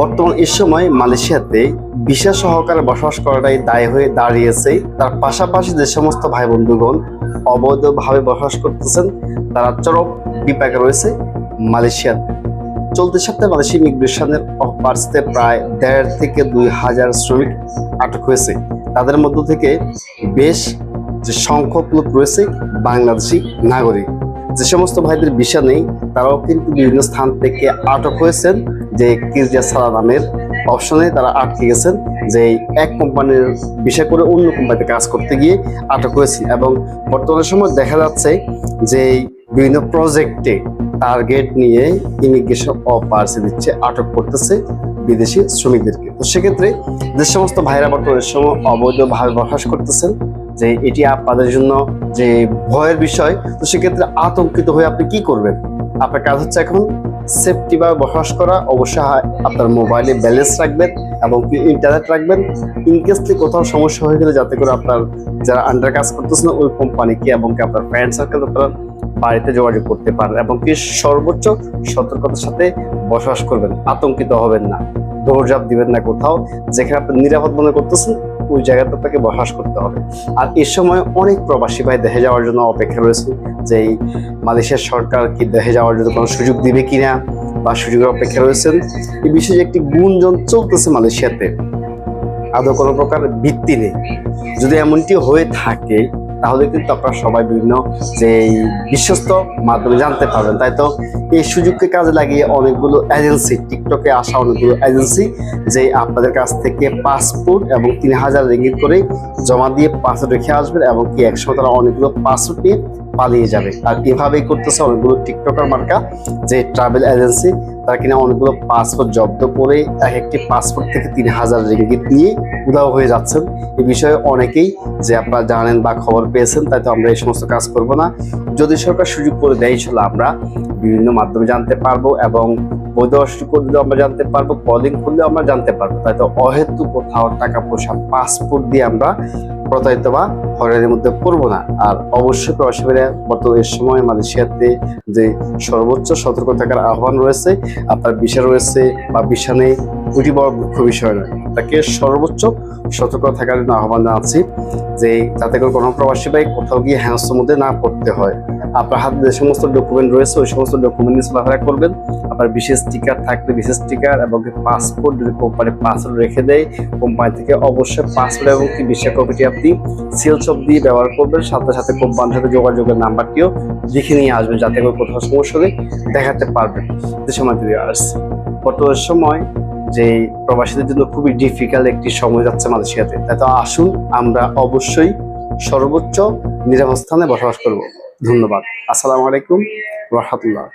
বর্তমান এই সময় মালয়েশিয়াতে ভিসা সহকারে বসবাস করাটাই দায় হয়ে দাঁড়িয়েছে। তার পাশাপাশি যে সমস্ত ভাই বন্ধুগণ অবৈধভাবে বসবাস করতেছেন, তারা চরম বিপাকে রয়েছে মালয়েশিয়াতে। চলতি সপ্তাহে মালয়েশিয়া ইমিগ্রেশনের অফার্সতে প্রায় দেড় থেকে দুই হাজার শ্রমিক আটক হয়েছে। তাদের মধ্য থেকে বেশ যে সংখ্যক লোক রয়েছে বাংলাদেশি নাগরিক। যে সমস্ত ভাইদের ভিসা নেই, তারাও কিন্তু বিভিন্ন স্থান থেকে আটক হয়েছেন। যে কিরজা সারা নামের অপশনে তারা আটকে গেছেন যে এক কোম্পানির বিষয় করে অন্য কোম্পানিতে কাজ করতে গিয়ে আটক হয়েছে। এবং বর্তমান সময় দেখা যাচ্ছে যে বিভিন্ন প্রজেক্টে টার্গেট নিয়ে ইমিগ্রেশন অফার্স দিচ্ছে, আটক করতেছে বিদেশি শ্রমিকদেরকে। তো সেক্ষেত্রে যে সমস্ত ভাইরা বর্তমানে সময় অবৈধভাবে বসবাস করতেছেন যে এটি আপনাদের জন্য যে ভয়ের বিষয়, তো সেক্ষেত্রে আতঙ্কিত হয়ে আপনি কি করবেন? আপনার কাজ হচ্ছে এখন সেফটি বা বসবাস করা, অবশ্যই আপনার মোবাইলে ব্যালেন্স রাখবেন এবং ইন্টারনেট রাখবেন। ইনকেসলি কোথাও সমস্যা হয়ে গেলে যাতে করে আপনার যারা আন্ডার কাজ করতেছেন, ওই কোম্পানিকে এবং আপনার ফ্রেন্ড সার্কেল আপনারা বাড়িতে যোগাযোগ করতে পারেন এবং কি সর্বোচ্চ সতর্কতার সাথে বসবাস করবেন, আতঙ্কিত হবেন না, দৌড়ঝাঁপ দিবেন না কোথাও, যেখানে আপনি নিরাপদ মনে করতেছেন, ওই জায়গাতে আপনাকে বসবাস করতে হবে। আর এ সময় অনেক প্রবাসী ভাই দেশে যাওয়ার জন্য অপেক্ষা রয়েছে যে এই মালয়েশিয়ার সরকার কি দেশে যাওয়ার জন্য কোনো সুযোগ দিবে কিনা বা সুযোগের অপেক্ষা রয়েছেন। এই বিষয়ে একটি গুঞ্জন চলতেছে মালয়েশিয়াতে, আদৌ কোনো প্রকার ভিত্তি নেই। যদি এমনটি হয়ে থাকে তাহলে কিন্তু আপনারা সবাই বিভিন্ন যে বিশ্বস্ত মাধ্যমে জানতে পারবেন, তাই তো? এই সুযোগকে কাজে লাগিয়ে অনেকগুলো এজেন্সি টিকটকে আসা অনেকগুলো এজেন্সি যে আপনাদের কাছ থেকে পাসপোর্ট এবং তিন হাজার রেঙ্গিট করে জমা দিয়ে পাসপোর্ট রেখে আসবেন এবং কি একসময় তারা অনেকগুলো পাসপোর্ট নিয়ে পালিয়ে যাবে। আর এভাবেই করতেছে অনেকগুলো টিকটকার মার্কা যে ট্রাভেল এজেন্সি তারা কিনা অনেকগুলো পাসপোর্ট জব্দ করে এক একটি পাসপোর্ট থেকে তিন হাজার রিঙ্গিত নিয়ে উদাও হয়ে যাচ্ছেন। এই বিষয়ে অনেকেই যে আপনারা জানেন বা খবর পেয়েছেন তাই তো আমরা এই সমস্ত কাজ করব না। যদি সরকার সুযোগ করে দেয় ছিল আমরা বিভিন্ন মাধ্যমে জানতে পারব এবং বৈধ সুযোগ করে দিলেও আমরা জানতে পারব কলিং করলেও আমরা জানতে পারব। তাই তো অহেতু কোথাও টাকা পয়সা পাসপোর্ট দিয়ে আমরা প্রতারিত বা হয়রানির মধ্যে পড়ব না। আর অবশ্যই প্রবাসী বর্তমান সময় মালয়েশিয়াতে যে সর্বোচ্চ সতর্ক থাকার আহ্বান রয়েছে আপনার বিষয় রয়েছে বা বিষা নেই ওইটি বড় মুখ্য বিষয় নয়। তাকে সর্বোচ্চ সতর্ক থাকার জন্য আহ্বান জানাচ্ছি যে যাতে করে কোনো প্রবাসী ভাই কোথাও গিয়ে হ্যান্সের মধ্যে না পড়তে হয়। আপনার হাতে যে সমস্ত ডকুমেন্ট রয়েছে, ওই সমস্ত ডকুমেন্ট নিয়ে চলাফেরা করবেন। আপনার বিশেষ স্টিকার থাকলে বিশেষ স্টিকার এবং পাসপোর্ট যদি কোম্পানি পাসপোর্ট রেখে দেয় কোম্পানি থেকে অবশ্যই পাসপোর্ট এবং কি বিশা কপিটি আপনি সিল শপ দিয়ে ব্যবহার করবেন। সাথে সাথে কোম্পানির সাথে যোগাযোগের নাম্বারটিও লিখে নিয়ে আসবেন, যাতে করে কোথাও সমস্যা হলে দেখাতে পারবেন। যে সময় দিয়ে আসছে বর্তমান সময় যে প্রবাসীদের জন্য খুবই ডিফিকাল্ট একটি সময় যাচ্ছে মালয়েশিয়াতে। তাই তো আসুন, আমরা অবশ্যই সর্বোচ্চ নিরাপদ স্থানে বসবাস করব। ধন্যবাদ। আসসালামু আলাইকুম রহমতুল্লাহ।